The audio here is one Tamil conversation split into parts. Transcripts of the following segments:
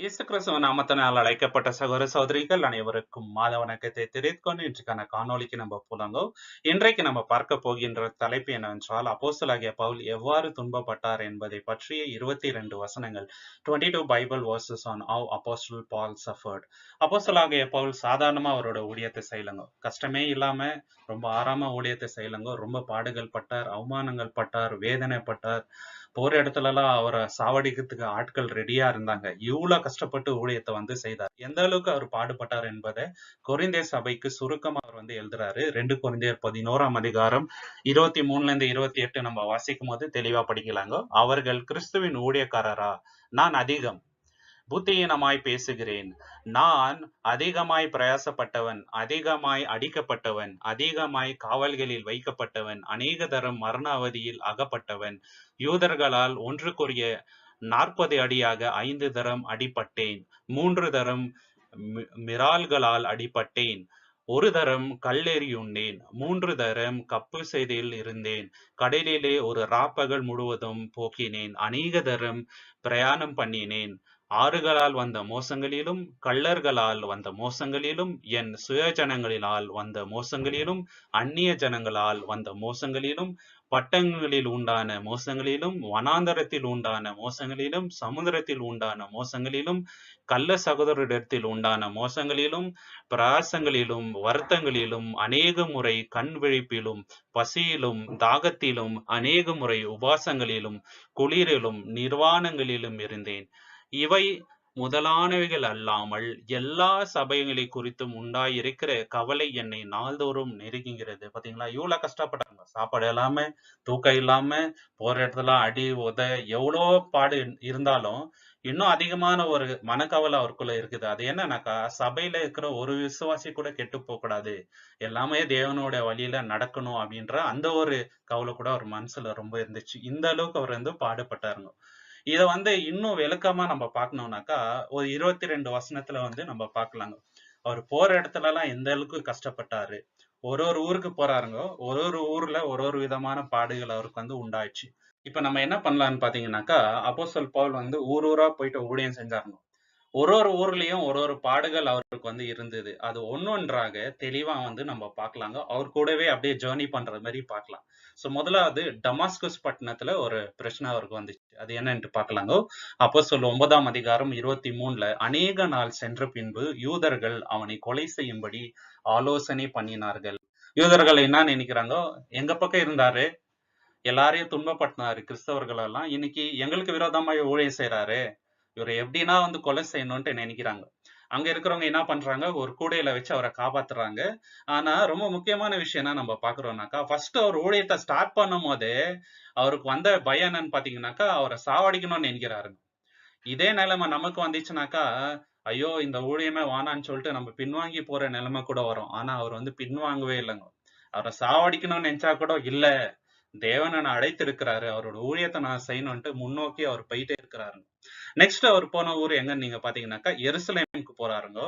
இயேசு கிறிஸ்துவ நாமத்தினால் அழைக்கப்பட்ட சகோதர சகோதரிகள் அனைவருக்கும் மாத வணக்கத்தை தெரிவித்துக்கொண்டு இன்றைக்கான காணொளிக்கு நம்ம போலாங்கோ இன்றைக்கு நம்ம பார்க்க போகின்ற தலைப்பு என்னவென்றால் அப்போசலாகிய பவுல் எவ்வாறு துன்பப்பட்டார் என்பதை பற்றிய இருபத்தி இரண்டு வசனங்கள். Twenty two Bible verses on how apostle Paul suffered அப்போசலாகிய பவுல் சாதாரணமா அவரோட ஊழியத்தை செய்யலங்க. கஷ்டமே இல்லாம ரொம்ப ஆறாம ஊழியத்தை செய்யலங்க. ரொம்ப பாடுகள் பட்டார் அவமானங்கள் பட்டார் வேதனைப்பட்டார் போற இடத்துல எல்லாம் அவரை சாவடிக்கிறதுக்கு ஆட்கள் ரெடியா இருந்தாங்க. இவ்வளவு கஷ்டப்பட்டு ஊழியத்தை வந்து செய்தார். எந்த அளவுக்கு அவர் பாடுபட்டார் என்பதை கொரிந்தியர் சபைக்கு சுருக்கமா அவர் வந்து எழுதுறாரு. ரெண்டு கொரிந்தியர் பதினோராம் அதிகாரம் இருபத்தி மூணுல இருந்து இருபத்தி எட்டு நம்ம வாசிக்கும் போது தெளிவா படிக்கலாங்க. அவர்கள் கிறிஸ்துவின் ஊழியக்காரரா? நான் அதிகம். புத்தியீனமாய் பேசுகிறேன். நான் அதிகமாய் பிரயாசப்பட்டவன் அதிகமாய் அடிக்கப்பட்டவன் அதிகமாய் காவல்களில் வைக்கப்பட்டவன் அநேக தரம் மரண அவதியில் அகப்பட்டவன் யூதர்களால் ஒன்றுக்குரிய நாற்பது அடியாக ஐந்து தரம் அடிப்பட்டேன் மூன்று தரம் மி- மிரால்களால் அடிப்பட்டேன் ஒரு தரம் கல்லெறியுண்டேன் மூன்று தரம் கப்பு செய்தியில் இருந்தேன் கடலிலே ஒரு ராப்பகல் முழுவதும் போக்கினேன் அநேக தரம் பிரயாணம் பண்ணினேன் ஆறுகளால் வந்த மோசங்களிலும் கள்ளர்களால் வந்த மோசங்களிலும் என் சுயஜனங்களினால் வந்த மோசங்களிலும் அந்நிய ஜனங்களால் வந்த மோசங்களிலும் பட்டங்களில் உண்டான மோசங்களிலும் வனாந்தரத்தில் உண்டான மோசங்களிலும் சமுதிரத்தில் உண்டான மோசங்களிலும் கள்ள சகோதரரிடத்தில் உண்டான மோசங்களிலும் பிரகாசங்களிலும் வருத்தங்களிலும் அநேக முறை கண் விழிப்பிலும் பசியிலும் தாகத்திலும் அநேக முறை உபாசங்களிலும் குளிரிலும் நிர்வாணங்களிலும் இருந்தேன். இவை முதலானவைகள் அல்லாமல் எல்லா சபைகளை குறித்தும் உண்டாயிருக்கிற கவலை என்னை நாள்தோறும் நெருங்குகிறது. பாத்தீங்களா? இவ்வளவு கஷ்டப்பட்டாங்க. சாப்பாடு இல்லாம தூக்கம் இல்லாம போற இடத்துல அடி உத எவ்வளோ பாடு இருந்தாலும் இன்னும் அதிகமான ஒரு மனக்கவலை அவருக்குள்ள இருக்குது. அது என்னன்னாக்கா சபையில இருக்கிற ஒரு விசுவாசி கூட கெட்டு போக கூடாது எல்லாமே தேவனோட வழியில நடக்கணும் அப்படின்ற அந்த ஒரு கவலை கூட அவர் மனசுல ரொம்ப இருந்துச்சு. இந்த அளவுக்கு அவர் வந்து பாடுபட்டாருங்க. இத வந்து இன்னும் விளக்கமா நம்ம பார்க்கணும்னாக்கா ஒரு இருபத்தி ரெண்டு வசனத்துல வந்து நம்ம பார்க்கலாங்க. அவர் போற இடத்துல எல்லாம் எந்த அளவுக்கு கஷ்டப்பட்டாரு? ஒரு ஒரு ஊருக்கு போறாருங்க. ஒரு ஒரு ஊர்ல ஒரு ஒரு விதமான பாடுகள் அவருக்கு வந்து உண்டாயிடுச்சு. இப்ப நம்ம என்ன பண்ணலாம்னு பாத்தீங்கன்னாக்கா அப்போஸ்தலர் பவுல் வந்து ஊர் ஊரா போயிட்டு ஊழியம் செஞ்சாருங்க. ஒரு ஒரு ஊர்லயும் ஒரு ஒரு பாடுகள் அவருக்கு வந்து இருந்தது. அது ஒன்னொன்றாக தெளிவா வந்து நம்ம பார்க்கலாங்க. அவர் கூடவே அப்படியே ஜேர்னி பண்ற மாதிரி பார்க்கலாம். சோ முதலாவது டமாஸ்கஸ் பட்டணத்துல ஒரு பிரச்சனை அவருக்கு வந்துச்சு. அது என்னன்ட்டு பார்க்கலாங்க. அப்போ சொல்ல ஒன்பதாம் அதிகாரம் இருபத்தி மூணுல அநேக நாள் சென்ற பின்பு யூதர்கள் அவனை கொலை செய்யும்படி ஆலோசனை பண்ணினார்கள். யூதர்கள் என்ன நினைக்கிறாங்க? எங்க பக்கம் இருந்தாரு? எல்லாரையும் துன்பப்பட்டினாரு கிறிஸ்தவர்கள் எல்லாம் இன்னைக்கு எங்களுக்கு விரோதமாய் ஊழியம் செய்யறாரு இவரை எப்படின்னா வந்து கொலை செய்யணும்ட்டு நினைக்கிறாங்க. அங்க இருக்கிறவங்க என்ன பண்றாங்க? ஒரு கூடையில வச்சு அவரை காப்பாத்துறாங்க. ஆனா ரொம்ப முக்கியமான விஷயம் என்ன நம்ம பாக்குறோம்னாக்கா ஃபர்ஸ்ட் அவர் ஊழியத்தை ஸ்டார்ட் பண்ணும் போதே அவருக்கு வந்த பயம் என்னன்னு பாத்தீங்கன்னாக்கா அவரை சாவடிக்கணும்னு நினைக்கிறாருங்க இதே நிலைமை நமக்கு வந்துச்சுனாக்கா ஐயோ இந்த ஊழியமே வானான்னு சொல்லிட்டு நம்ம பின்வாங்கி போற நிலைமை கூட வரும். ஆனா அவர் வந்து பின்வாங்கவே இல்லைங்க. அவரை சாவடிக்கணும்னு நினைச்சா கூட இல்ல தேவன் என்னை அழைத்திருக்கிறாரு அவரோட ஊழியத்தை நான் செய்யணும்ட்டு முன்னோக்கி அவர் போயிட்டே இருக்கிறாரு நெக்ஸ்ட் அவர் போன ஊர் எங்கன்னு நீங்க பாத்தீங்கன்னாக்கா எருசலேமுக்கு போறாருங்க.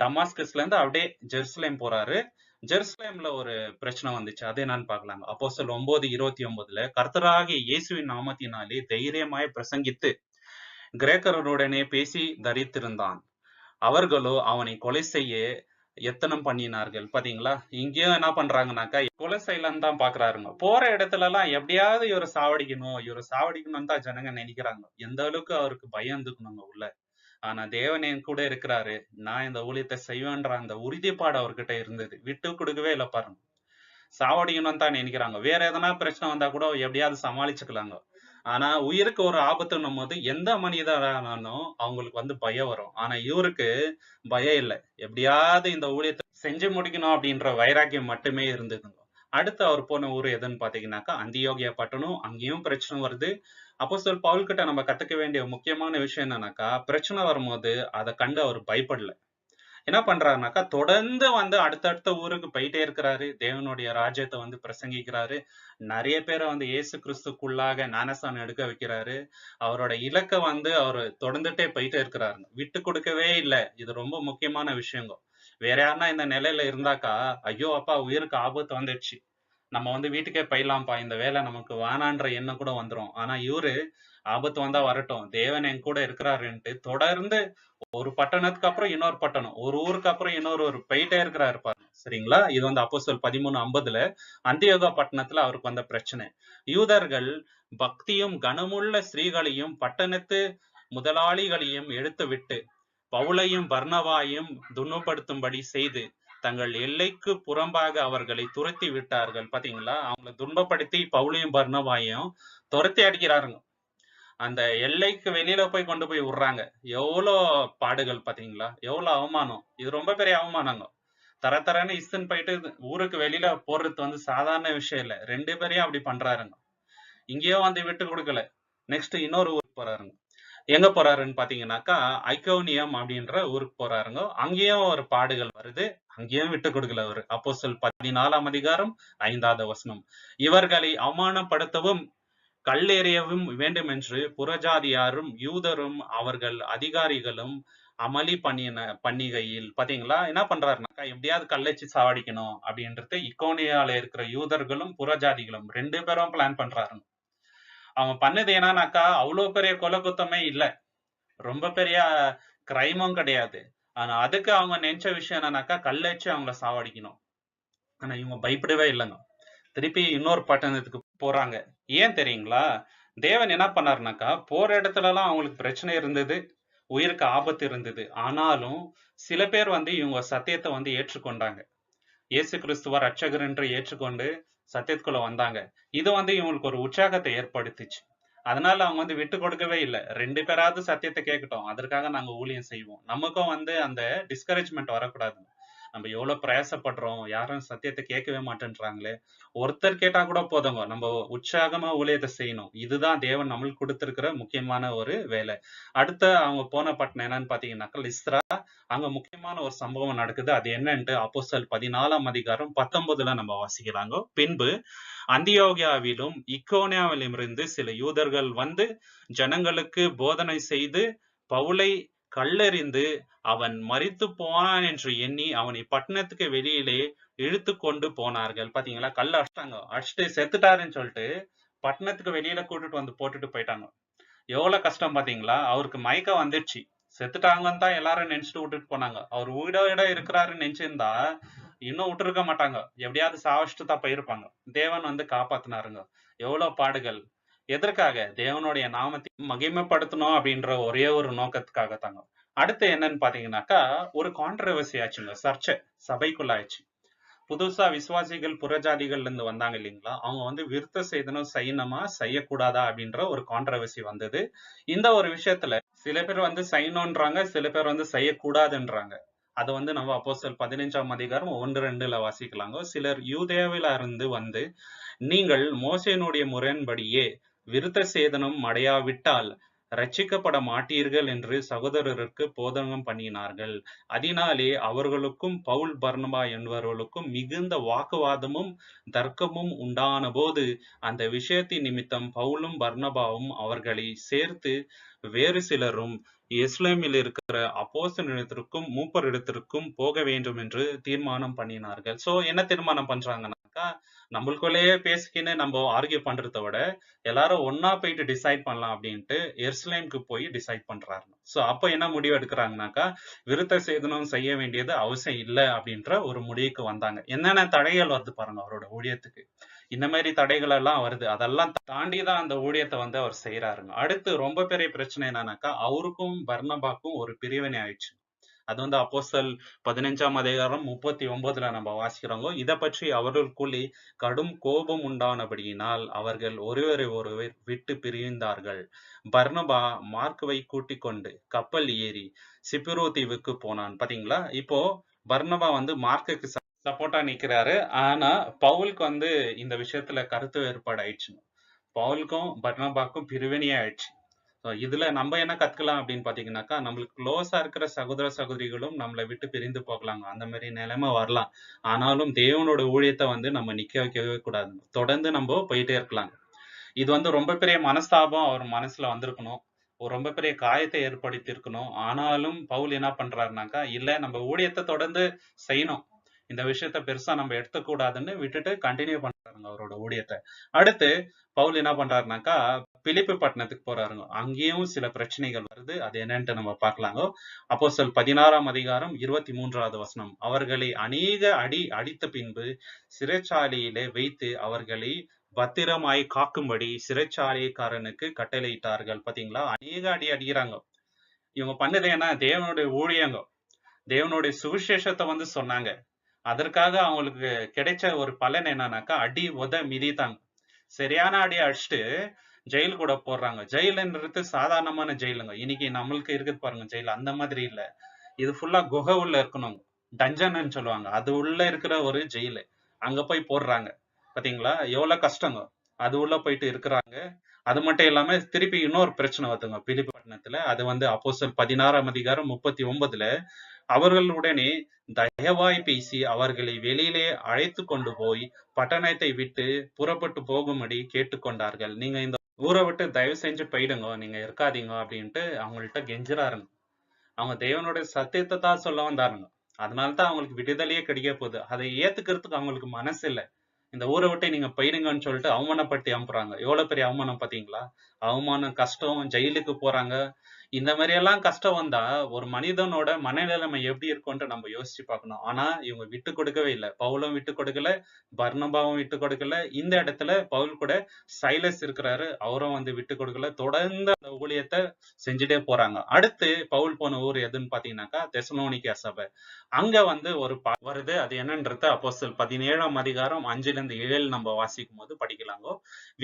டமாஸ்கஸ்ல இருந்து அப்படியே ஜெருசலேம் போறாரு. ஜெருசலேம்ல ஒரு பிரச்சனை வந்துச்சு. அது என்னன்னு பார்க்கலாங்க அப்போ சொல் ஒன்பது இருபத்தி ஒன்பதுல கர்த்தராகிய இயேசுவின் நாமத்தினாலே தைரியமாய் பிரசங்கித்து கிரேக்கருடனே பேசி தரித்திருந்தான். அவர்களோ அவனை கொலை செய்ய எத்தனம் பண்ணினார்கள் பாத்தீங்களா? இங்கேயும் என்ன பண்றாங்கனாக்கா கொலை செய்யலாம்னு தான் பாக்குறாருங்க. போற இடத்துல எல்லாம் எப்படியாவது இவரை சாவடிக்கணும் இவரை சாவடிக்கணும்னு தான் ஜனங்க நினைக்கிறாங்க. எந்த அளவுக்கு அவருக்கு பயம் இருந்துக்கணுங்க உள்ள. ஆனா தேவன் என் கூட இருக்கிறாரு. நான் இந்த ஊழியத்தை செய்வேன்ற அந்த உறுதிப்பாடு அவர்கிட்ட இருந்தது. விட்டு கொடுக்கவே இல்லை பாருங்க. சாவடிக்கணும்னு தான் நினைக்கிறாங்க. வேற எதனா பிரச்சனை வந்தா கூட எப்படியாவது சமாளிச்சுக்கலாங்க. ஆனா உயிருக்கு ஒரு ஆபத்துன்னும் போது எந்த மனிதரானாலும் அவங்களுக்கு வந்து பயம் வரும். ஆனா இவருக்கு பயம் இல்லை. எப்படியாவது இந்த ஊழியத்தை செஞ்சு முடிக்கணும் அப்படின்ற வைராக்கியம் மட்டுமே இருந்ததுங்க. அடுத்து அவர் போன ஊர் எதுன்னு பாத்தீங்கன்னாக்கா அந்தியோகியா பட்டணம் அங்கேயும் பிரச்சனை வருது. அப்போ சொல் பவுல் கிட்ட நம்ம கத்துக்க வேண்டிய முக்கியமான விஷயம் என்னன்னாக்கா பிரச்சனை வரும்போது அதை கண்டு அவர் பயப்படல. என்ன பண்றாருனாக்கா தொடர்ந்து வந்து அடுத்தடுத்த ஊருக்கு போயிட்டே இருக்கிறாரு. தேவனுடைய ராஜ்யத்தை வந்து பிரசங்கிக்கிறாரு. நிறைய பேரை வந்து இயேசு கிறிஸ்துக்குள்ளாக ஞானஸ்தானம் எடுக்க வைக்கிறாரு. அவரோட இலக்கை வந்து அவர் தொடர்ந்துட்டே போயிட்டே இருக்கிறாருங்க விட்டு கொடுக்கவே இல்லை. இது ரொம்ப முக்கியமான விஷயங்க. வேற யாருன்னா இந்த நிலையில இருந்தாக்கா ஐயோ அப்பா உயிருக்கு ஆபத்து வந்துடுச்சு. நம்ம வந்து வீட்டுக்கே போயிடலாம்ப்பா இந்த வேலை நமக்கு வேணான்ற எண்ணம் கூட வந்துரும். ஆனா இவரு ஆபத்து வந்தா வரட்டும். தேவன் என் கூட இருக்கிறாருன்ட்டு தொடர்ந்து ஒரு பட்டணத்துக்கு அப்புறம் இன்னொரு பட்டணம் ஒரு ஊருக்கு அப்புறம் இன்னொரு ஒரு போயிட்டே இருக்கிறாரு பாரு. சரிங்களா? இது வந்து அப்போஸ்தலர் பதிமூணு ஐம்பதுல அந்தியோகா பட்டணத்துல அவருக்கு வந்த பிரச்சனை. யூதர்கள் பக்தியும் கனமுள்ள ஸ்ரீகளையும் பட்டணத்து முதலாளிகளையும் எடுத்து விட்டு பவுலையும் பர்ணவாயும் துன்பப்படுத்தும்படி செய்து தங்கள் எல்லைக்கு புறம்பாக அவர்களை துரத்தி விட்டார்கள். பாத்தீங்களா? அவங்கள துன்பப்படுத்தி பவுலையும் பர்ணவாயும் துரத்தி அடிக்கிறாருங்க. அந்த எல்லைக்கு வெளியில போய் கொண்டு போய் விடுறாங்க. எவ்வளோ பாடுகள் பாத்தீங்களா? எவ்வளவு அவமானம். இது ரொம்ப பெரிய அவமானங்க. தர தரன்னு இஸ்துன்னு போயிட்டு ஊருக்கு வெளியில போறது வந்து சாதாரண விஷயம் இல்ல. ரெண்டு பேரையும் அப்படி பண்றாருங்க. இங்கேயோ வந்து விட்டு கொடுக்கல. நெக்ஸ்ட் இன்னொரு ஊருக்கு போறாருங்க. எங்க போறாருன்னு பாத்தீங்கன்னாக்கா ஐக்கோனியம் அப்படின்ற ஊருக்கு போறாருங்க. அங்கேயும் ஒரு பாடுகள் வருது. அங்கேயும் விட்டு கொடுக்கல அவரு. சொல் பதினாலாம் அதிகாரம் ஐந்தாவது வசனம். இவர்களை அவமானப்படுத்தவும் கல்லெறியவும் வேண்டும் என்று புறஜாதியாரும் யூதரும் அவர்கள் அதிகாரிகளும் அமளி பண்ணின பண்ணிகையில் பாத்தீங்களா? என்ன பண்றாருனாக்கா எப்படியாவது கல்லச்சு சாவடிக்கணும் அப்படின்றது இக்கோனியால இருக்கிற யூதர்களும் புறஜாதிகளும் ரெண்டு பேரும் பிளான் பண்றாருங்க. அவன் பண்ணது என்னன்னாக்கா அவ்வளோ பெரிய கொலை குத்தமே இல்லை. ரொம்ப பெரிய கிரைமும் கிடையாது. ஆனா அதுக்கு அவங்க நினைச்ச விஷயம் என்னன்னாக்கா கல்லச்சு அவங்கள சாவடிக்கணும். ஆனா இவங்க பயப்படவே இல்லைங்க. திருப்பி இன்னொரு பட்டணத்துக்கு போறாங்க. ஏன் தெரியுங்களா? தேவன் என்ன பண்ணாருனாக்கா போற இடத்துல எல்லாம் அவங்களுக்கு பிரச்சனை இருந்தது. உயிருக்கு ஆபத்து இருந்தது. ஆனாலும் சில பேர் வந்து இவங்க சத்தியத்தை வந்து ஏற்றுக்கொண்டாங்க. இயேசு கிறிஸ்துவ ரட்சகர் என்று ஏற்றுக்கொண்டு சத்தியத்துக்குள்ள வந்தாங்க. இது வந்து இவங்களுக்கு ஒரு உற்சாகத்தை ஏற்படுத்திச்சு. அதனால அவங்க வந்து விட்டு கொடுக்கவே இல்லை. ரெண்டு பேராவது சத்தியத்தை கேட்கட்டும். அதற்காக நாங்க ஊழியம் செய்வோம். நமக்கும் வந்து அந்த டிஸ்கரேஜ்மெண்ட் வரக்கூடாது நம்ம எவ்வளவு பிரயாசப்படுறோம் யாரும் சத்தியத்தை கேட்கவே மாட்டேன்றாங்களே ஒருத்தர் கேட்டா கூட போதுங்க. நம்ம உற்சாகமா ஊழியத்தை செய்யணும். இதுதான் தேவன் நம்மளுக்கு கொடுத்திருக்கிற முக்கியமான ஒரு வேலை. அடுத்த அவங்க போன பட்டினம் என்னன்னு பாத்தீங்கன்னாக்கா இஸ்ரா அங்க முக்கியமான ஒரு சம்பவம் நடக்குது. அது என்னன்ட்டு அப்போசல் பதினாலாம் அதிகாரம் பத்தொன்பதுல நம்ம வாசிக்கிறாங்க பின்பு அந்தியோகியாவிலும் இக்கோனியாவிலும் இருந்து சில யூதர்கள் வந்து ஜனங்களுக்கு போதனை செய்து பவுலை கல்லெறிந்து அவன் மறித்து போனான் என்று எண்ணி அவனை பட்டணத்துக்கு வெளியிலே இழுத்து கொண்டு போனார்கள். பாத்தீங்களா? கல்ல அடிச்சிட்டாங்க அடிச்சுட்டு செத்துட்டாருன்னு சொல்லிட்டு பட்டணத்துக்கு வெளியில கூட்டிட்டு வந்து போட்டுட்டு போயிட்டாங்க. எவ்வளவு கஷ்டம் பாத்தீங்களா? அவருக்கு மயக்கம் வந்துடுச்சு. செத்துட்டாங்கன்னு தான் எல்லாரும் நினைச்சிட்டு விட்டுட்டு போனாங்க. அவர் உயிரோட இருக்கிறாருன்னு நினைச்சிருந்தா இன்னும் விட்டுருக்க மாட்டாங்க. எப்படியாவது சாவச்சிட்டு தான் போயிருப்பாங்க. தேவன் வந்து காப்பாத்தினாருங்க. எவ்வளவு பாடுகள். எதற்காக? தேவனுடைய நாமத்தை மகிமைப்படுத்தணும் அப்படின்ற ஒரே ஒரு நோக்கத்துக்காக தாங்க அடுத்து என்னன்னு பாத்தீங்கன்னாக்கா ஒரு கான்ட்ரவர்சி ஆச்சுங்க. சர்ச்சை சபைக்குள்ள ஆயிடுச்சு புதுசா விசுவாசிகள் புறஜாதிகள்ல இருந்து வந்தாங்க இல்லைங்களா? அவங்க வந்து விருத்த செய்தனும் சைனமா செய்யக்கூடாதா அப்படின்ற ஒரு கான்ட்ரவர்சி வந்தது. இந்த ஒரு விஷயத்துல சில பேர் வந்து சைனோன்றாங்க சில பேர் வந்து செய்யக்கூடாதுன்றாங்க. அதை வந்து நம்ம அப்போஸ்தலர் பதினைஞ்சாம் அதிகாரம் ஒன்று ரெண்டுல வாசிக்கலாங்க. சிலர் யூதேவில இருந்து வந்து நீங்கள் மோசையினுடைய முறையின்படியே விருத்த சேதனம் அடையாவிட்டால் ரட்சிக்கப்பட மாட்டீர்கள் என்று சகோதரருக்கு போதனம் பண்ணினார்கள். அதனாலே அவர்களுக்கும் பவுல் பர்ணபா என்பவர்களுக்கும் மிகுந்த வாக்குவாதமும் தர்க்கமும் உண்டான போது அந்த விஷயத்தின் நிமித்தம் பவுலும் பர்ணபாவும் அவர்களை சேர்த்து வேறு சிலரும் இஸ்லாமில் இருக்கிற அப்போசனிடத்திற்கும் மூப்பரிடத்திற்கும் போக வேண்டும் என்று தீர்மானம் பண்ணினார்கள். சோ என்ன தீர்மானம் பண்றாங்கன்னாக்கா நம்மளுக்குள்ளேயே பேசிக்கின்னு நம்ம ஆர்கியூ பண்றதை விட எல்லாரும் ஒன்னா போயிட்டு டிசைட் பண்ணலாம் அப்படின்ட்டு எருசலேமுக்கு போய் டிசைட் பண்றாங்க ஸோ அப்ப என்ன முடிவு எடுக்கிறாங்கனாக்கா விருத்த சேதனம் செய்ய வேண்டியது அவசியம் இல்லை அப்படின்ற ஒரு முடிவுக்கு வந்தாங்க. என்னென்ன தடைகள் வருது பாருங்க அவரோட ஊழியத்துக்கு. இந்த மாதிரி தடைகள் எல்லாம் வருது. அதெல்லாம் தாண்டி தான் அந்த ஊழியத்தை வந்து அவர் செய்யறாருங்க அடுத்து ரொம்ப பெரிய பிரச்சனை என்னன்னாக்கா அவருக்கும் பர்ணபாக்கும் ஒரு பிரிவினை ஆயிடுச்சு. அது வந்து அப்போஸ்தல் பதினஞ்சாம் அதிகாரம் முப்பத்தி ஒன்பதுல நம்ம வாசிக்கிறோங்க. இதை பற்றி அவர்களுக்குள்ளே கடும் கோபம் உண்டானபடியினால் அவர்கள் ஒருவரை ஒருவர் விட்டு பிரிந்தார்கள். பர்ணபா மார்க்குவை கூட்டிக் கொண்டு கப்பல் ஏறி சிப்பிரோ தீவுக்கு போனான். பாத்தீங்களா? இப்போ பர்ணபா வந்து மார்க்குக்கு சப்போர்ட்டா நிக்கிறாரு. ஆனா பவுலுக்கு வந்து இந்த விஷயத்துல கருத்து வேறுபாடு ஆயிடுச்சு பவுலுக்கும் பர்ணபாக்கும் பிரிவினையே ஆயிடுச்சு. இதுல நம்ம என்ன கத்துக்கலாம் அப்படின்னு பாத்தீங்கன்னாக்கா நம்மளுக்கு க்ளோஸா இருக்கிற சகோதர சகோதரிகளும் நம்மளை விட்டு பிரிந்து போகலாங்க. அந்த மாதிரி நிலைமை வரலாம். ஆனாலும் தேவனோட ஊழியத்தை வந்து நம்ம நிக்க வைக்கவே கூடாது. தொடர்ந்து நம்ம போயிட்டே இருக்கலாம் இது வந்து ரொம்ப பெரிய மனஸ்தாபம் அவர் மனசுல வந்திருக்கணும். ஒரு ரொம்ப பெரிய காயத்தை ஏற்படுத்தி இருக்கணும் ஆனாலும் பவுல் என்ன பண்றாருனாக்கா இல்ல நம்ம ஊழியத்தை தொடர்ந்து செய்யணும். இந்த விஷயத்த பெருசா நம்ம எடுத்துக்கூடாதுன்னு விட்டுட்டு கண்டினியூ பண்றாங்க அவரோட ஊழியத்தை. அடுத்து பவுல் என்ன பண்றாருனாக்கா பிலிப்பு பட்டணத்துக்கு போறாருங்க. அங்கேயும் சில பிரச்சனைகள் வருது. அது என்னன்ட்டு நம்ம பார்க்கலாங்க. அப்போ சொல் பதினாறாம் அதிகாரம் இருபத்தி மூன்றாவது வசனம். அவர்களை அநேக அடி அடித்த பின்பு சிறைச்சாலையிலே வைத்து அவர்களை பத்திரமாய் காக்கும்படி சிறைச்சாலைக்காரனுக்கு கட்டளையிட்டார்கள். பாத்தீங்களா? அநேக அடி அடிக்கிறாங்க. இவங்க பண்ணது என்ன? தேவனுடைய ஊழியங்க. தேவனுடைய சுவிசேஷத்தை வந்து சொன்னாங்க. அதற்காக அவங்களுக்கு கிடைச்ச ஒரு பலன் என்னன்னாக்கா அடி உத மிதித்தாங்க சரியான அடி அடிச்சுட்டு ஜெயில் கூட போடுறாங்க. ஜெயிலுன்றது சாதாரணமான ஜெயிலுங்க இன்னைக்கு நம்மளுக்கு இருக்குது பாருங்க ஜெயில் அந்த மாதிரி இல்ல. இது ஃபுல்லா குகை உள்ள இருக்கணும். டஞ்சன்னு சொல்லுவாங்க. அது உள்ள இருக்கிற ஒரு ஜெயிலு அங்க போய் போடுறாங்க. பாத்தீங்களா? எவ்வளவு கஷ்டங்க. அது உள்ள போயிட்டு இருக்கிறாங்க. அது மட்டும் இல்லாம திருப்பி இன்னொரு பிரச்சனை வருதுங்க. பிலிப்பு பட்டணத்துல அது வந்து அப்போஸ்தலர் பதினாறாம் அதிகாரம் முப்பத்தி ஒன்பதுல அவர்களுடனே தயவாய் பேசி அவர்களை வெளியிலே அழைத்து கொண்டு போய் பட்டணத்தை விட்டு புறப்பட்டு போகும்படி கேட்டுக்கொண்டார்கள். நீங்க இந்த ஊரை விட்டு தயவு செஞ்சு போயிடுங்க நீங்க இருக்காதீங்க அப்படின்ட்டு அவங்கள்ட்ட கெஞ்சுறாருங்க அவங்க தேவனுடைய சத்தியத்தை தான் சொல்ல வந்தாருங்க. அதனாலதான் அவங்களுக்கு விடுதலையே கிடைக்க போகுது. அதை ஏத்துக்கிறதுக்கு அவங்களுக்கு மனசு இல்ல. இந்த ஊரை விட்டு நீங்க போயிடுங்கன்னு சொல்லிட்டு அவமானப்படுத்தி அனுப்புறாங்க எவ்வளவு பெரிய அவமானம் பாத்தீங்களா அவமானம் கஷ்டம் ஜெயிலுக்கு போறாங்க. இந்த மாதிரி எல்லாம் கஷ்டம் வந்தா ஒரு மனிதனோட மனநிலைமை எப்படி இருக்கும்ட்டு நம்ம யோசிச்சு பார்க்கணும். ஆனா இவங்க விட்டு கொடுக்கவே இல்லை. பவுலும் விட்டு கொடுக்கல பர்ணபாவும் விட்டு கொடுக்கல. இந்த இடத்துல பவுல் கூட சைலஸ் இருக்கிறாரு. அவரும் வந்து விட்டு கொடுக்கல. தொடர்ந்து அந்த ஊழியத்தை செஞ்சுட்டே போறாங்க. அடுத்து பவுல் போன ஊர் எதுன்னு பாத்தீங்கன்னாக்கா தெசலோனிக்கா சபை. அங்க வந்து ஒரு வருது. அது என்னன்றது அப்போஸ்தலர் பதினேழாம் அதிகாரம் அஞ்சுல இருந்து ஏழு நம்ம வாசிக்கும் போது படிக்கலாங்கோ.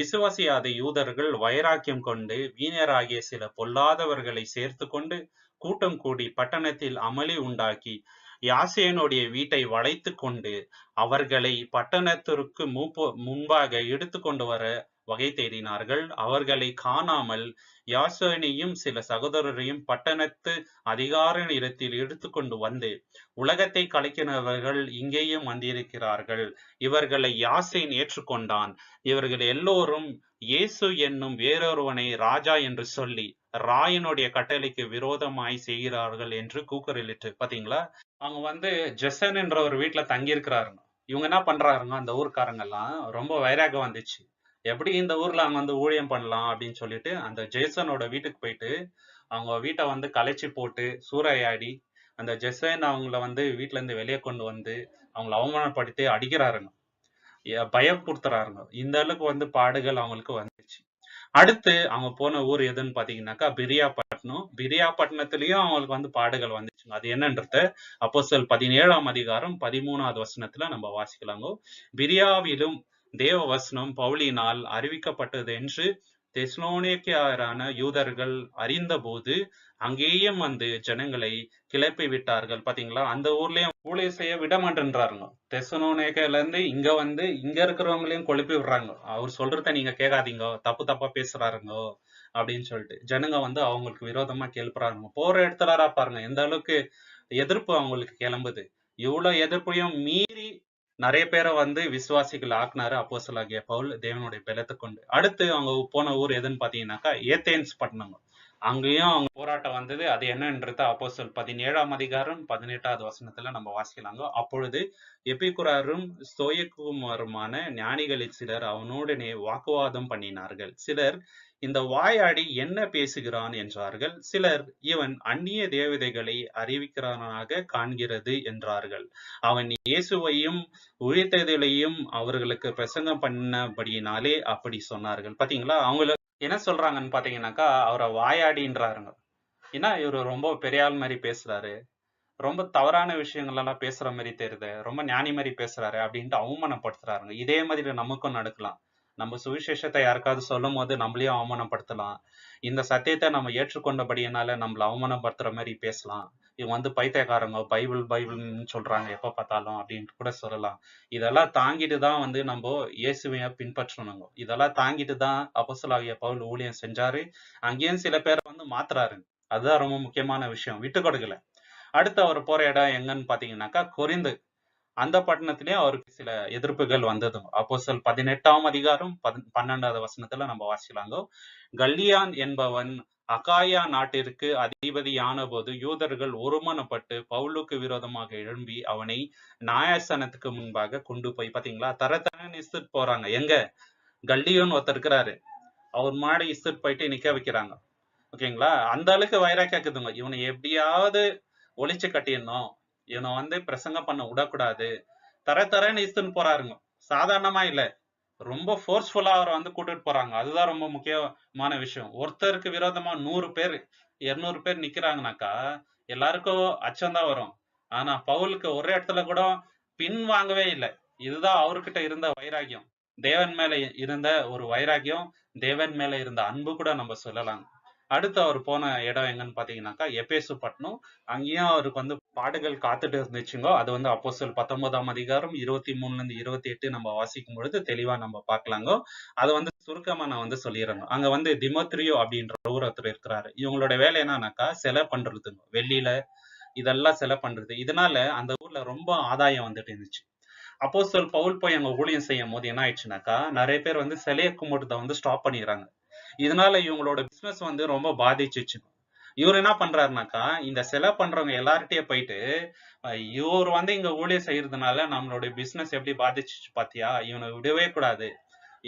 விசுவாசியாத யூதர்கள் வைராக்கியம் கொண்டு வீணராகிய சில பொல்லாதவர்களை சேர்த்து கொண்டு கூட்டம் கூடி பட்டணத்தில் அமளி உண்டாக்கி யாசேனுடைய வீட்டை வளைத்து கொண்டு அவர்களை பட்டணத்திற்கு மூப்போ முன்பாக எடுத்து கொண்டு வர வகை தேடினார்கள். அவர்களை காணாமல் யாசேனையும் சில சகோதரரையும் பட்டணத்து அதிகார இடத்தில் எடுத்துக்கொண்டு வந்து உலகத்தை கலைக்கிறவர்கள் இங்கேயும் வந்திருக்கிறார்கள். இவர்களை யாசேன் ஏற்றுக்கொண்டான். இவர்கள் எல்லோரும் இயேசு என்னும் வேறொருவனை ராஜா என்று சொல்லி ராயனுடைய கட்டளைக்கு விரோதமாய் செய்கிறார்கள் என்று கூக்குரலிட்டு பாத்தீங்களா? அவங்க வந்து ஜெசன் என்ற ஒரு வீட்டுல தங்கியிருக்கிறாருங்க. இவங்க என்ன பண்றாருங்க? அந்த ஊர்க்காரங்க எல்லாம் ரொம்ப வைராகம் வந்துச்சு. எப்படி இந்த ஊர்ல அவங்க வந்து ஊழியம் பண்ணலாம் அப்படின்னு சொல்லிட்டு அந்த ஜெசனோட வீட்டுக்கு போயிட்டு அவங்க வீட்டை வந்து கலைச்சி போட்டு சூறையாடி அந்த ஜெசன் அவங்கள வந்து வீட்டுல இருந்து வெளியே கொண்டு வந்து அவங்கள அவமானப்படுத்தி அடிக்கிறாருங்க. பயம் பயப்படுத்துறாருங்க இந்த அளவுக்கு வந்து பாடுகள் அவங்களுக்கு வந்துச்சு. அடுத்து அவங்க போன ஊர் எதுன்னு பாத்தீங்கன்னாக்கா பிரியாப்பட்டினம். பிரியாப்பட்டினத்திலயும் அவங்களுக்கு வந்து பாடுகள் வந்துச்சுங்க. அது என்னன்றது அப்போ சொல் பதினேழாம் அதிகாரம் பதிமூணாவது வசனத்துல நம்ம வாசிக்கலாங்கோ. பிரியாவிலும் தேவ வசனம் பவுலினால் அறிவிக்கப்பட்டது என்று தெஸ்லோனிக்கரான யூதர்கள் அறிந்தபோது அங்கேயும் வந்து ஜனங்களை கிளப்பி விட்டார்கள். பாத்தீங்களா? அந்த ஊர்லயும் ஊழிய செய்ய விட மாட்டேன்றாருங்க தெசலோனிக்கல இருந்து இங்க வந்து இங்க இருக்கிறவங்களையும் கொழுப்பி விடுறாங்க. அவர் சொல்றத நீங்க கேட்காதீங்க. தப்பு தப்பா பேசுறாருங்க அப்படின்னு சொல்லிட்டு. ஜனங்க வந்து அவங்களுக்கு விரோதமா கேள்ப்புறாங்க. போற இடத்துல பாருங்க எந்த அளவுக்கு எதிர்ப்பு அவங்களுக்கு கிளம்புது. இவ்வளவு எதிர்ப்பையும் மீறி நிறைய பேரை வந்து விசுவாசிகள் ஆக்குனாரு அப்போஸ்தலனாகிய பவுல் தேவனுடைய பலத்தை கொண்டு. அடுத்து அவங்க போன ஊர் எதுன்னு பாத்தீங்கன்னாக்கா ஏத்தேன்ஸ் பட்டணம். அங்கேயும் அவங்க போராட்டம் வந்தது. அது என்னன்றது அப்போஸ்தலர் பதினேழாம் அதிகாரம் பதினெட்டாவது வசனத்துல நம்ம வாசிக்கலாங்க. அப்பொழுது எபிகுராரும் சோயக்குமாருமான ஞானிகளில் சிலர் அவனுடனே வாக்குவாதம் பண்ணினார்கள். சிலர் இந்த வாயாடி என்ன பேசுகிறான் என்றார்கள். சிலர் இவன் அந்நிய தேவதைகளை அறிவிக்கிறானாக காண்கிறது என்றார்கள். அவன் இயேசுவையும் உழைத்ததிலையும் அவர்களுக்கு பிரசங்கம் பண்ணபடியினாலே அப்படி சொன்னார்கள். பாத்தீங்களா? அவங்கள என்ன சொல்றாங்கன்னு பாத்தீங்கன்னாக்கா அவரை வாயாடின்றாருங்க. ஏன்னா இவரு ரொம்ப பெரிய ஆள் மாதிரி பேசுறாரு. ரொம்ப தவறான விஷயங்கள் எல்லாம் பேசுற மாதிரி தெரியுது. ரொம்ப ஞானி மாதிரி பேசுறாரு அப்படின்ட்டு அவமானப்படுத்துறாருங்க. இதே மாதிரி நமக்கும் நடக்கலாம். நம்ம சுவிசேஷத்தை யாருக்காவது சொல்லும் போது நம்மளையும் அவமானப்படுத்தலாம். இந்த சத்தியத்தை நம்ம ஏற்றுக்கொண்டபடியினால நம்மள அவமானப்படுத்துற மாதிரி பேசலாம். இவங்க வந்து பைத்தியக்காரங்க பைபிள் பைபிள்னு சொல்றாங்க. எப்ப பார்த்தாலும் அப்படின்ட்டு கூட சொல்லலாம். இதெல்லாம் தாங்கிட்டு தான் வந்து நம்ம இயேசுவைய பின்பற்றணுங்க. இதெல்லாம் தாங்கிட்டு தான் அப்போஸ்தலனாகிய பவுல் ஊழியம் செஞ்சாரு. அங்கேயும் சில பேரை வந்து மாத்துறாரு. அதுதான் ரொம்ப முக்கியமான விஷயம். விட்டு கொடுக்கல. அடுத்து அவர் போற இடம் எங்கன்னு பாத்தீங்கன்னாக்கா கொரிந்து. அந்த பட்டணத்திலயும் அவருக்கு சில எதிர்ப்புகள் வந்ததும் அப்போஸ்தலர் பதினெட்டாம் அதிகாரம் பன்னெண்டாவது வசனத்துல நம்ம வாசிக்கலாங்க. கல்லியான் என்பவன் அகாயா நாட்டிற்கு அதிபதியான போது யூதர்கள் ஒருமனப்பட்டு பவுலுக்கு விரோதமாக எழும்பி அவனை நியாயாசனத்துக்கு முன்பாக கொண்டு போய் பாத்தீங்களா? தர தர போறாங்க. எங்க? கல்லியோன் ஒருத்தர் இருக்கிறாரு. அவர் மாடி இஸ்துட்டு போயிட்டு நிக்க வைக்கிறாங்க. ஓகேங்களா? அந்த அளவுக்கு வைராக்கியம் இவனை எப்படியாவது ஒளிச்சு கட்டிடணும். இவனை வந்து பிரசங்கம் பண்ண விடக்கூடாது. தர தரன்னு இஸ்துன்னு போறாருங்க. சாதாரணமா இல்லை. ரொம்ப ஃபோர்ஸ்ஃபுல்லா அவரை வந்து கூட்டிட்டு போறாங்க. அதுதான் ரொம்ப முக்கியமான விஷயம். ஒருத்தருக்கு விரோதமா நூறு பேர் இருநூறு பேர் நிக்கிறாங்கனாக்கா எல்லாருக்கும் அச்சம்தான் வரும். ஆனா பவுலுக்கு ஒரே இடத்துல கூட பின் வாங்கவே இல்லை. இதுதான் அவர்கிட்ட இருந்த வைராகியம் தேவன் மேல இருந்த ஒரு வைராகியம் தேவன் மேல இருந்த அன்பு கூட நம்ம சொல்லலாம். அடுத்து அவர் போன இடம் எங்கன்னு பாத்தீங்கன்னாக்கா எபேசு பட்டணம். அங்கேயும் அவருக்கு வந்து பாடுகள் காத்துட்டு இருந்துச்சுங்கோ. அது வந்து அப்போஸ்தலர் பத்தொன்பதாம் அதிகாரம் இருபத்தி மூணுல இருந்து இருபத்தி எட்டு நம்ம வாசிக்கும் பொழுது தெளிவா நம்ம பார்க்கலாங்கோ. அதை வந்து சுருக்கமா நான் வந்து சொல்லிடுறேங்க. அங்க வந்து திமோத்ரியோ அப்படின்ற ஒருத்தர் இருக்கிறாரு. இவங்களோட வேலை என்னன்னாக்கா சிலை பண்றதுங்க. வெள்ளியில இதெல்லாம் சிலை பண்றது. இதனால அந்த ஊர்ல ரொம்ப ஆதாயம் வந்துட்டு இருந்துச்சு. அப்போஸ்தலர் பவுல் போய் அங்க ஊழியம் செய்யும் போது என்ன ஆயிடுச்சுனாக்கா நிறைய பேர் வந்து சிலையை கும்பிடுறத வந்து ஸ்டாப் பண்ணிடுறாங்க. இதனால இவங்களோட பிசினஸ் வந்து ரொம்ப பாதிச்சுச்சு இவர் என்ன பண்றாருனாக்கா இந்த சிலை பண்றவங்க எல்லார்கிட்டயும் போயிட்டு இவர் வந்து இங்க ஊழியம் செய்யறதுனால நம்மளுடைய பிசினஸ் எப்படி பாதிச்சு பாத்தியா? இவனை விடவே கூடாது.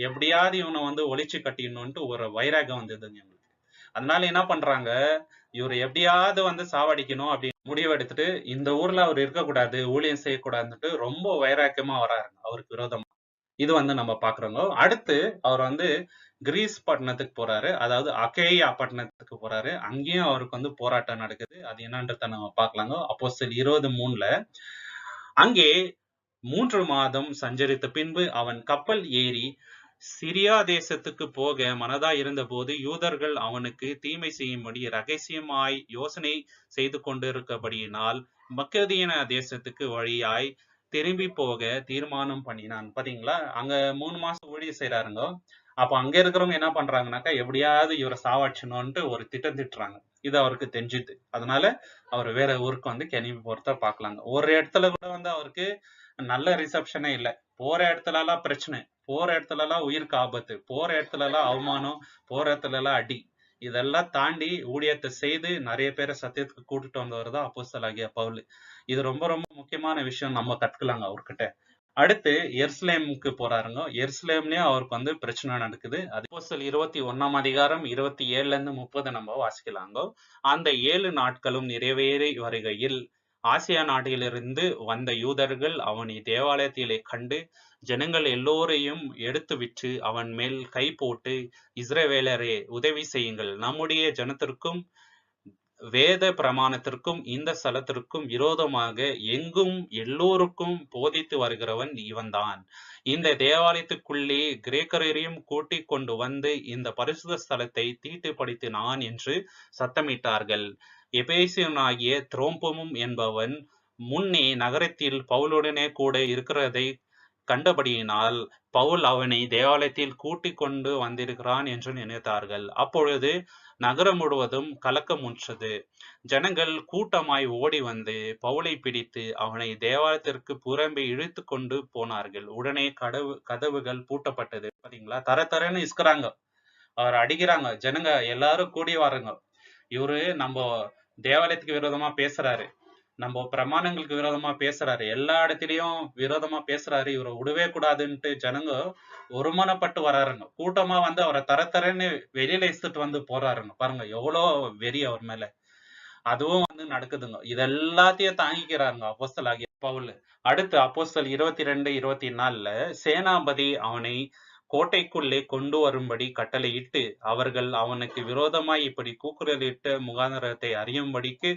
எப்படியாவது இவனை வந்து ஒழிச்சு கட்டிடணும்ட்டு ஒரு வைராகம் வந்ததுங்க எங்களுக்கு. அதனால என்ன பண்றாங்க இவர் எப்படியாவது வந்து சாவடிக்கணும் அப்படின்னு முடிவெடுத்துட்டு இந்த ஊர்ல அவர் இருக்கக்கூடாது ஊழியம் செய்யக்கூடாதுன்னுட்டு ரொம்ப வைராக்கியமா வராரு அவருக்கு விரோதம். இது வந்து நம்ம பாக்குறோங்க. அடுத்து அவர் வந்து கிரீஸ் பட்டணத்துக்கு போறாரு. அதாவது அகேயா பட்டணத்துக்கு போறாரு. அங்கேயும் அவருக்கு வந்து போராட்டம் நடக்குது. அது என்னன்றத நம்ம பார்க்கலாங்க. அப்போ சில இருபது மூணுல அங்கே மூன்று மாதம் சஞ்சரித்த பின்பு அவன் கப்பல் ஏறி சிரியா தேசத்துக்கு போக மனதா இருந்தபோது யூதர்கள் அவனுக்கு தீமை செய்யும்படி ரகசியமாய் யோசனை செய்து கொண்டிருக்கபடியினால் மக்கதியன தேசத்துக்கு வழியாய் திரும்பி போக தீர்மானம் பண்ணினான். பாத்தீங்களா? அங்க மூணு மாசம் ஊழியர் செய்யறாருங்க அப்ப அங்க இருக்கிறவங்க என்ன பண்றாங்கனாக்கா எப்படியாவது இவரை சாவடிச்சணும்ட்டு ஒரு திட்டம் திட்டுறாங்க. இது அவருக்கு தெரிஞ்சுது. அதனால அவர் வேற ஊருக்கு வந்து கிளம்பி போறத பாக்கலாங்க. ஒரு இடத்துல கூட வந்து அவருக்கு நல்ல ரிசப்ஷனே இல்லை. போற இடத்துல எல்லாம் பிரச்சனை. போற இடத்துல எல்லாம் உயிருக்கு ஆபத்து. போற இடத்துல எல்லாம் அவமானம். போற இடத்துல எல்லாம் அடி. இதெல்லாம் தாண்டி ஊழியத்தை செய்து நிறைய பேரை சத்தியத்துக்கு கூட்டிட்டு வந்தவர் தான் அப்போஸ்தலனாகிய பவுல். இது ரொம்ப ரொம்ப முக்கியமான விஷயம் நம்ம கத்துக்கலாங்க அவர்கிட்ட. அடுத்து எர்ஸ்லேமுக்கு போறாருங்க. எர்ஸ்லேம்லயும் அவருக்கு வந்து பிரச்சனை நடக்குது. அது இருபத்தி ஒண்ணாம் அதிகாரம் இருபத்தி ஏழுல இருந்து முப்பது நம்ம வாசிக்கலாங்க. அந்த ஏழு நாட்களும் நிறைவேறி வருகையில் ஆசியா நாட்டிலிருந்து வந்த யூதர்கள் அவனை தேவாலயத்திலே கண்டு ஜனங்கள் எல்லோரையும் எடுத்து விட்டு அவன் மேல் கை போட்டு இஸ்ரேவேலரே உதவி செய்யுங்கள். நம்முடைய ஜனத்திற்கும் வேத பிரமாணத்திற்கும் இந்த ஸ்தலத்திற்கும் விரோதமாக எங்கும் எல்லோருக்கும் போதித்து வருகிறவன் இவன்தான். இந்த தேவாலயத்துக்குள்ளே கிரேக்கரையும் கூட்டிக் கொண்டு வந்து இந்த பரிசுத ஸ்தலத்தை தீட்டுப்படுத்தினான் என்று சத்தமிட்டார்கள். எபேசியனாகிய துரோம்பமும் என்பவன் முன்னே நகரத்தில் பவுலுடனே கூட இருக்கிறதை கண்டபடியினால் பவுல் அவனை தேவாலயத்தில் கூட்டிக் கொண்டு வந்திருக்கிறான் என்று நினைத்தார்கள். அப்பொழுது நகரம் முழுவதும் கலக்கமுற்றது ஜனங்கள் கூட்டமாய் ஓடி வந்து பவுலை பிடித்து அவனை தேவாலயத்திற்கு புறம்பே இழுத்து கொண்டு போனார்கள். உடனே கடவு கதவுகள் பூட்டப்பட்டது. பாத்தீங்களா? தர தரன்னு இஸ்கிறாங்க அவர் அடிக்கிறாங்க. ஜனங்க எல்லாரும் கூடி வராங்க. இவரு நம்ம தேவாலயத்துக்கு விரோதமா பேசுறாரு. நம்ம பிரமாணங்களுக்கு விரோதமா பேசுறாரு. எல்லா இடத்துலயும் விரோதமா பேசுறாரு. இவரை விடவே கூடாதுன்ட்டு ஜனங்க ஒருமனப்பட்டு வராருங்க. கூட்டமா வந்து அவரை தர தரன்னு வெளியில இசுத்துட்டு வந்து போறாருங்க. பாருங்க எவ்வளோ வெறி அவர் மேல. அதுவும் வந்து நடக்குதுங்க. இது எல்லாத்தையும் தாங்கிக்கிறாருங்க அப்போஸ்தல் ஆகிய பவுல். அடுத்து அப்போஸ்தல் இருபத்தி ரெண்டு இருபத்தி நாலுல சேனாபதி அவனை கோட்டைக்குள்ளே கொண்டு வரும்படி கட்டளையிட்டு அவர்கள் அவனுக்கு விரோதமாய் இப்படி கூக்குரலிட்ட முகாந்திரத்தை அறியும்படிக்கு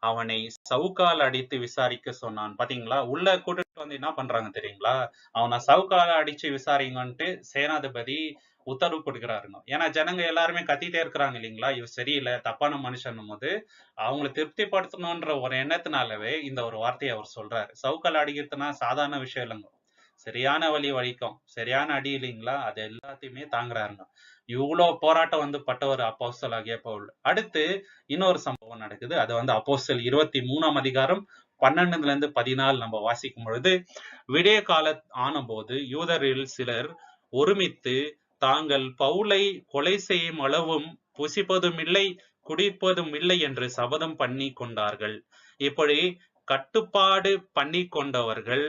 அவனை சவுக்கால் அடித்து விசாரிக்க சொன்னான். பாத்தீங்களா? உள்ள கூட்டிட்டு வந்து என்ன பண்றாங்க தெரியுங்களா? அவனை சவுக்கால அடிச்சு விசாரிங்கன்ட்டு சேனாதிபதி உத்தரவு கொடுக்குறாருங்க. ஏன்னா ஜனங்க எல்லாருமே கத்திட்டே இருக்கிறாங்க இல்லைங்களா? இவர் சரியில்லை தப்பான மனுஷன் போது அவங்களை திருப்திப்படுத்தணும்ன்ற ஒரு எண்ணத்தினாலவே இந்த ஒரு வார்த்தையை அவர் சொல்றாரு. சவுக்கால் அடிக்கிறதுனா சாதாரண விஷயம் இல்லைங்க. சரியான வழி வலிக்கும் சரியான அடி இல்லைங்களா? அது எல்லாத்தையுமே தாங்குறாருங்க. இவ்வளோ போராட்டம் வந்து பட்டவர் அப்போஸ்தல் ஆகிய பவுல். அடுத்து இன்னொரு சம்பவம் நடக்குது. அது வந்து அப்போஸ்தல் இருபத்தி மூணாம் அதிகாரம் பன்னெண்டுல இருந்து பதினாலு நம்ம வாசிக்கும் பொழுது விடிய கால ஆனபோது யூதரில் சிலர் ஒருமித்து தாங்கள் பவுலை கொலை செய்யும் அளவும் புசிப்பதும் இல்லை குடிப்பதும் இல்லை என்று சபதம் பண்ணி கொண்டார்கள். இப்படி கட்டுப்பாடு பண்ணி கொண்டவர்கள்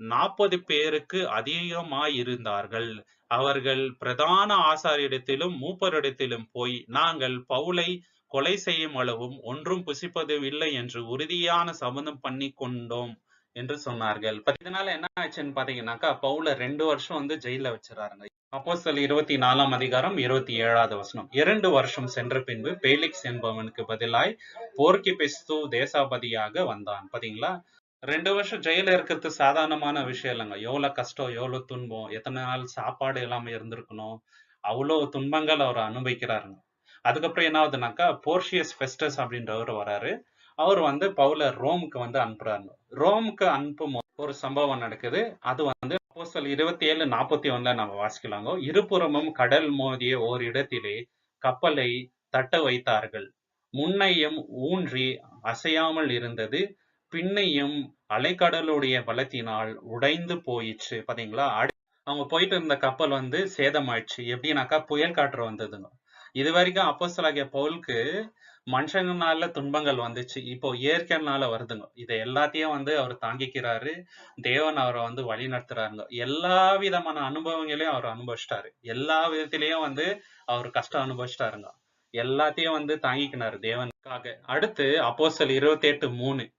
நாற்பது பேருக்கு அதிகமாயிருந்தார்கள். அவர்கள் பிரதான ஆசாரியரிடத்திலும் மூப்பரிடத்திலும் போய் நாங்கள் பவுலை கொலை செய்யும் அளவும் ஒன்றும் புசிப்பதும் என்று உறுதியான சபதம் பண்ணி கொண்டோம் என்று சொன்னார்கள். இதனால என்ன ஆச்சுன்னு பாத்தீங்கன்னாக்கா பவுல ரெண்டு வருஷம் வந்து ஜெயில வச்சிடறாருங்க. அப்போஸ்தலர் இருபத்தி நாலாம் அதிகாரம் இருபத்தி ஏழாவது வசனம். இரண்டு வருஷம் சென்ற பின்பு பேலிக்ஸ் என்பவனுக்கு பதிலாய் போர்க்கிபெஸ்து தேசாபதியாக வந்தான். பாத்தீங்களா? ரெண்டு வருஷம் ஜெயில இருக்கிறது சாதாரணமான விஷயம் இல்லைங்க. எவ்வளவு கஷ்டம் எவ்வளவு துன்பம் எத்தனை நாள் சாப்பாடு இல்லாம இருந்திருக்கணும் அவ்வளவு துன்பங்கள் அவர் அனுபவிக்கிறாருங்க. அதுக்கப்புறம் என்ன ஆகுதுனாக்கா போர்ஷியஸ் ஃபெஸ்டஸ் அப்படின்றவர் வராரு. அவர் வந்து பவுல ரோமுக்கு வந்து அனுப்புறாரு ரோமுக்கு அனுப்பும் ஒரு சம்பவம் நடக்குது. அது வந்து அப்போஸ்தலர் இருபத்தி ஏழு நாற்பத்தி ஒண்ணுல நம்ம வாசிக்கலாங்க. இருபுறமும் கடல் மோதிய ஓர் இடத்திலே கப்பலை தட்ட வைத்தார்கள். முன்னையும் ஊன்றி அசையாமல் இருந்தது. பின்னையும் அலைக்கடலுடைய பலத்தினால் உடைந்து போயிடுச்சு பாத்தீங்களா? அடு- அவங்க போயிட்டு இருந்த கப்பல் வந்து சேதமாயிடுச்சு எப்படின்னாக்கா புயல் காற்று வந்ததுங்க இது வரைக்கும் அப்போஸ்தலராகிய பவுலுக்கு மனுஷங்கனால துன்பங்கள் வந்துச்சு. இப்போ இயற்கைனால வருதுங்க. இதை எல்லாத்தையும் வந்து அவர் தாங்கிக்கிறாரு. தேவன் அவரை வந்து வழி நடத்துறாருங்க எல்லா விதமான அனுபவங்களையும் அவர் அனுபவிச்சிட்டாரு. எல்லா விதத்திலயும் வந்து அவர் கஷ்டம் அனுபவிச்சிட்டாருங்க. எல்லாத்தையும் வந்து தாங்கிக்கினாரு தேவனுக்காக. அடுத்து அப்போஸ்தலர் இருபத்தி எட்டு மூணு.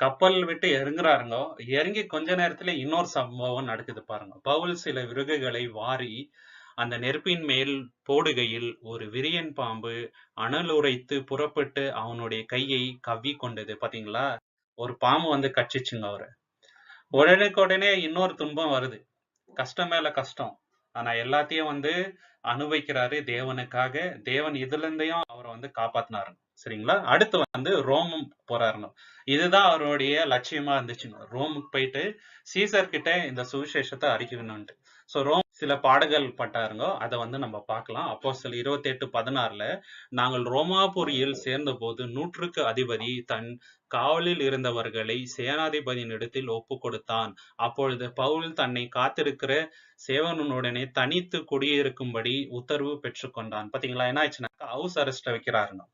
கப்பல் விட்டு இறங்குறாருங்க இறங்கி கொஞ்ச நேரத்துல இன்னொரு சம்பவம் நடக்குது பாருங்க. பவுல் சில விறகுகளை வாரி அந்த நெருப்பின் மேல் போடுகையில் ஒரு விரியன் பாம்பு அனல் உரைத்து புறப்பட்டு அவனுடைய கையை கவ்வி கொண்டது. பாத்தீங்களா? ஒரு பாம்பு வந்து கச்சிச்சுங்க அவரை. உடனுக்குடனே இன்னொரு துன்பம் வருது. கஷ்டம் மேல கஷ்டம். ஆனா எல்லாத்தையும் வந்து அனுபவிக்கிறாரு தேவனுக்காக. தேவன் இதுல இருந்தையும் அவரை வந்து காப்பாத்தினாரு சரிங்களா? அடுத்து வந்து ரோமம் போறாருங்க இதுதான் அவருடைய லட்சியமா இருந்துச்சுங்க ரோமுக்கு போயிட்டு சீசர் கிட்ட இந்த சுவிசேஷத்தை அறிக்கணும்ட்டு ஸோ ரோம் சில பாடுகள் பட்டாருங்க அதை வந்து நம்ம பார்க்கலாம். அப்போ சில இருபத்தி எட்டு பதினாறுல நாங்கள் ரோமாபுரியில் சேர்ந்த போது நூற்றுக்கு அதிபதி தன் காவலில் இருந்தவர்களை சேனாதிபதியின் இடத்தில் ஒப்பு கொடுத்தான். அப்பொழுது பவுல் தன்னை காத்திருக்கிற சேவனுடனே தனித்து குடியிருக்கும்படி உத்தரவு பெற்றுக்கொண்டான். பாத்தீங்களா? என்ன ஆச்சுன்னாக்கா ஹவுஸ் அரெஸ்ட் வைக்கிறாருங்க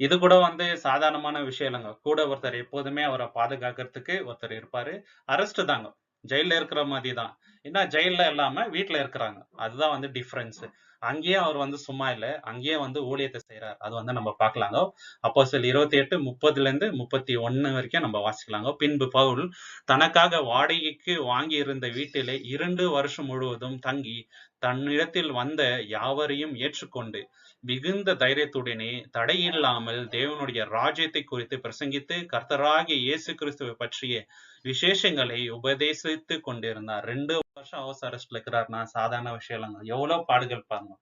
இது கூட வந்து சாதாரணமான விஷயம் இல்லைங்க. கூட ஒருத்தர் எப்போதுமே அவரை பாதுகாக்கிறதுக்கு ஒருத்தர் இருப்பாரு. அரெஸ்ட் தாங்க. ஜெயில இருக்கிற மாதிரி தான் ஏன்னா ஜெயில இல்லாம வீட்டுல இருக்கிறாங்க. அதுதான் வந்து டிஃபரன்ஸ் அங்கேயே அவர் வந்து சும்மா இல்ல. அங்கேயே வந்து ஊழியத்தை செய்யறாரு அது வந்து நம்ம பார்க்கலாங்க. அப்போ சில இருபத்தி எட்டு முப்பதுல இருந்து முப்பத்தி ஒண்ணு வரைக்கும் நம்ம வாசிக்கலாங்க. பின்பு பவுல் தனக்காக வாடகைக்கு வாங்கி இருந்த வீட்டிலே இரண்டு வருஷம் முழுவதும் தங்கி தன்னிடத்தில் வந்த யாவரையும் ஏற்றுக்கொண்டு மிகுந்த தைரியத்துடனே தடையில்லாமல் தேவனுடைய ராஜ்யத்தை குறித்து பிரசங்கித்து கர்த்தராகிய இயேசு கிறிஸ்துவை பற்றிய விசேஷங்களை உபதேசித்து கொண்டிருந்தார். ரெண்டு வருஷம் ஹவுஸ் அரெஸ்ட்ல இருக்கிறாருன்னா சாதாரண விஷயம் எவ்வளவு பாடுகள் பாருங்க.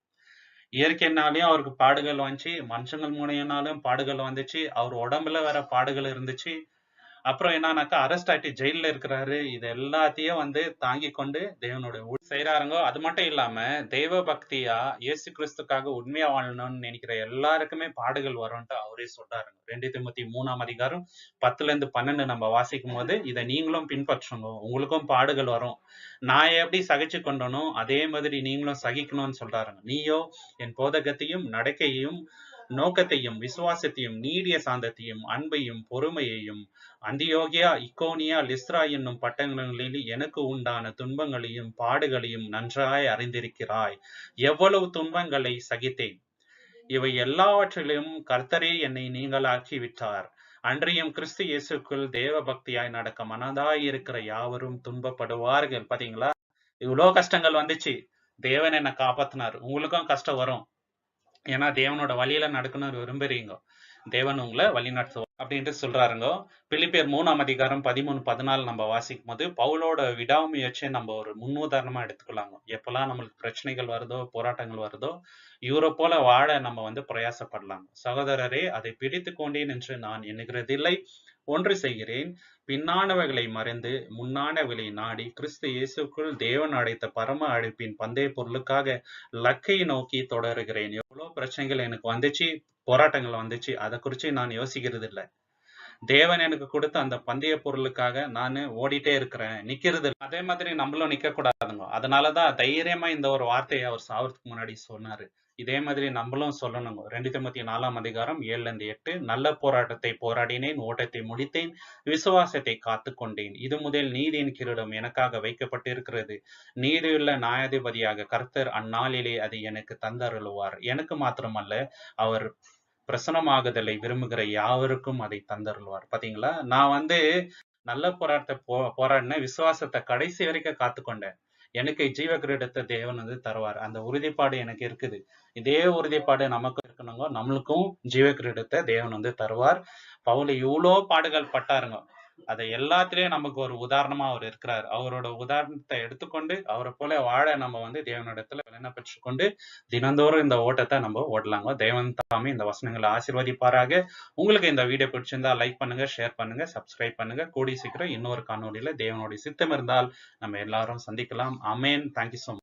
இயற்கைனாலையும் அவருக்கு பாடுகள் வந்துச்சு. மனுஷங்கள் மூலியனாலும் பாடுகள் வந்துச்சு. அவர் உடம்புல வேற பாடுகள் இருந்துச்சு. அப்புறம் என்னன்னாக்கா அரெஸ்ட் ஆயிட்டு ஜெயில்ல இருக்கிறாரு. இது எல்லாத்தையும் வந்து தாங்கி கொண்டு தேவனோட ஊழியம் செய்யறாருங்க அது மட்டும் இல்லாம தெய்வ பக்தியா இயேசு கிறிஸ்துக்காக உண்மையா வாழணும்னு நினைக்கிற எல்லாருக்குமே பாடுகள் வரும்ட்டு அவரே சொல்றாருங்க. ரெண்டு தொண்ணூத்தி மூணாம் அதிகாரம் பத்துல இருந்து பன்னெண்டு நம்ம வாசிக்கும் போது இதை நீங்களும் பின்பற்றுங்க. உங்களுக்கும் பாடுகள் வரும். நான் எப்படி சகிச்சு கொண்டனோ அதே மாதிரி நீங்களும் சகிக்கணும்னு சொல்றாருங்க. நீயோ என் போதகத்தையும் நடக்கையையும் நோக்கத்தையும் விசுவாசத்தையும் நீடிய சாந்தத்தையும் அன்பையும் பொறுமையையும் அந்தியோகியா இக்கோனியா லிஸ்ரா என்னும் பட்டங்களில் எனக்கு உண்டான துன்பங்களையும் பாடுகளையும் நன்றாய் அறிந்திருக்கிறாய். எவ்வளவு துன்பங்களை சகித்தேன். இவை எல்லாவற்றிலும் கர்த்தரே என்னை நீங்களாக்கி விட்டார் அன்றியும் கிறிஸ்து இயேசுக்குள் தேவ பக்தியாய் நடக்க மனதாய் இருக்கிற யாவரும் துன்பப்படுவார்கள். பாத்தீங்களா? இவ்வளோ கஷ்டங்கள் வந்துச்சு. தேவன் என்னை காப்பாத்தினார். உங்களுக்கும் கஷ்டம் வரும். ஏன்னா தேவனோட வழியில நடக்கணும்னு விரும்புறீங்க. தேவன் உங்களை வழி நடத்துவார் அப்படின்ட்டு சொல்றாருங்க. பிலிப்பியர் மூணாம் அதிகாரம் பதிமூணு பதினாலு நம்ம வாசிக்கும் போது பவுலோட விடாமுயற்சியை நம்ம ஒரு முன்னுதாரணமா எடுத்துக்கலாங்க. எப்பெல்லாம் நம்மளுக்கு பிரச்சனைகள் வருதோ போராட்டங்கள் வருதோ இவரை போல வாழ நம்ம வந்து பிரயாசப்படலாம் சகோதரரே அதை பிடித்து கொண்டேன் என்று நான் எண்ணுகிறதில்லை. ஒன்று செய்கிறேன். பின்னானவைகளை மறைந்து முன்னானவைகளை நாடி கிறிஸ்து இயேசுக்குள் தேவன் அடைத்த பரம அழைப்பின் பந்தய பொருளுக்காக லக்கை நோக்கி தொடருகிறேன். எவ்வளவு பிரச்சனைகள் எனக்கு வந்துச்சு போராட்டங்கள் வந்துச்சு அதை குறிச்சு நான் யோசிக்கிறது இல்லை தேவன் எனக்கு கொடுத்த அந்த பந்தய பொருளுக்காக நான் ஓடிட்டே இருக்கிறேன் நிக்கிறது அதே மாதிரி நம்மளும் நிக்க கூடாதுங்க அதனாலதான் தைரியமா இந்த ஒரு வார்த்தையை அவர் சாவறதுக்கு முன்னாடி சொன்னாரு. இதே மாதிரி நம்மளும் சொல்லணுங்க ரெண்டு தம்பத்தி நாலாம் அதிகாரம் ஏழுல இருந்து எட்டு நல்ல போராட்டத்தை போராடினேன் ஓட்டத்தை முடித்தேன் விசுவாசத்தை காத்து கொண்டேன். இது முதல் நீதியின் கிரீடம் எனக்காக வைக்கப்பட்டிருக்கிறது. நீதியுள்ள நியாயாதிபதியாக கர்த்தர் அந்நாளிலே அது எனக்கு தந்தருளுவார். எனக்கு மாத்திரமல்ல அவர் பிரசனமாகுதலை விரும்புகிற யாவருக்கும் அதை தந்தருள்வார். பாத்தீங்களா? நான் வந்து நல்ல போராட்டத்தை போ போராடின விசுவாசத்தை கடைசி வரைக்கும் காத்துக்கொண்டேன் எனக்கு ஜீவ கிரீடத்தை தேவன் வந்து தருவார். அந்த உறுதிப்பாடு எனக்கு இருக்குது. இதே உறுதிப்பாடு நமக்கு இருக்கணுங்க. நம்மளுக்கும் ஜீவ கிரீடத்தை தேவன் வந்து தருவார். பவுல் இவ்வளோ பாடுகள் பட்டாருங்க. அதை எல்லாத்திலயும் நமக்கு ஒரு உதாரணமா அவர் இருக்கிறார். அவரோட உதாரணத்தை எடுத்துக்கொண்டு அவரை போல வாழ நம்ம வந்து தேவனிடத்துல என்ன பெற்றுக்கொண்டு தினந்தோறும் இந்த ஓட்டத்தை நம்ம ஓடலாங்க. தேவன் தாமே இந்த வசனங்களை ஆசிர்வதிப்பாராக. உங்களுக்கு இந்த வீடியோ பிடிச்சிருந்தா லைக் பண்ணுங்க ஷேர் பண்ணுங்க சப்ஸ்கிரைப் பண்ணுங்க. கூடி சீக்கிரம் இன்னொரு காணொலியில தேவனுடைய சித்தம் இருந்தால் நம்ம எல்லாரும் சந்திக்கலாம். அமேன் தேங்க்யூ ஸோ